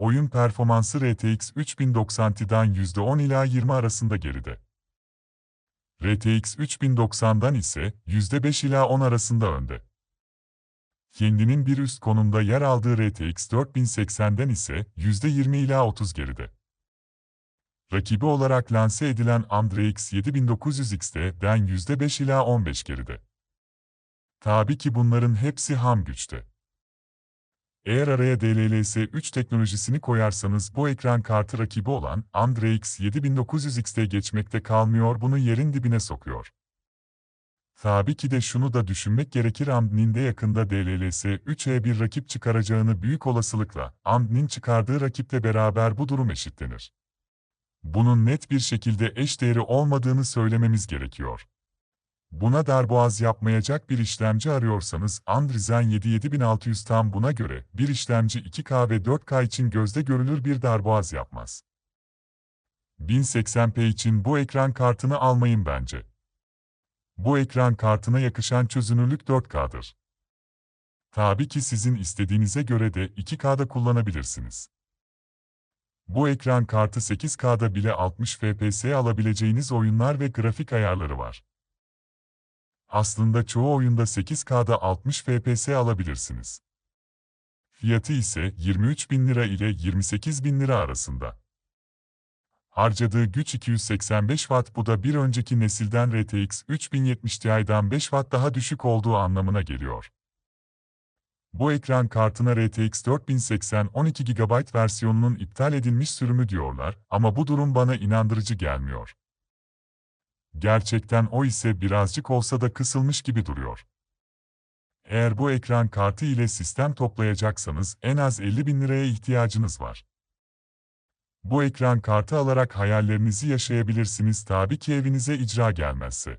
oyun performansı RTX 3090 Ti'den %10 ila 20 arasında geride. RTX 3090'dan ise %5 ila 10 arasında önde. Kendinin bir üst konumda yer aldığı RTX 4080'den ise %20 ila 30 geride. Rakibi olarak lanse edilen AMD RX 7900X'den %5 ila 15 geride. Tabii ki bunların hepsi ham güçte. Eğer araya DLLS 3 teknolojisini koyarsanız bu ekran kartı rakibi olan AMD RX 7900X'te geçmekte kalmıyor bunu yerin dibine sokuyor. Tabii ki de şunu da düşünmek gerekir AMD'nin de yakında DLLS 3'e bir rakip çıkaracağını büyük olasılıkla AMD'nin çıkardığı rakiple beraber bu durum eşitlenir. Bunun net bir şekilde eşdeğeri olmadığını söylememiz gerekiyor. Buna darboğaz yapmayacak bir işlemci arıyorsanız Andrizen 77600 tam buna göre bir işlemci 2K ve 4K için gözde görülür bir darboğaz yapmaz. 1080p için bu ekran kartını almayın bence. Bu ekran kartına yakışan çözünürlük 4K'dır. Tabii ki sizin istediğinize göre de 2K'da kullanabilirsiniz. Bu ekran kartı 8K'da bile 60 FPS alabileceğiniz oyunlar ve grafik ayarları var. Aslında çoğu oyunda 8K'da 60 FPS alabilirsiniz. Fiyatı ise 23 bin lira ile 28 bin lira arasında. Harcadığı güç 285 Watt bu da bir önceki nesilden RTX 3070 Ti'den 5 Watt daha düşük olduğu anlamına geliyor. Bu ekran kartına RTX 4080 12 GB versiyonunun iptal edilmiş sürümü diyorlar ama bu durum bana inandırıcı gelmiyor. Gerçekten o ise birazcık olsa da kısılmış gibi duruyor. Eğer bu ekran kartı ile sistem toplayacaksanız en az 50 bin liraya ihtiyacınız var. Bu ekran kartı alarak hayallerinizi yaşayabilirsiniz tabii ki evinize icra gelmezse.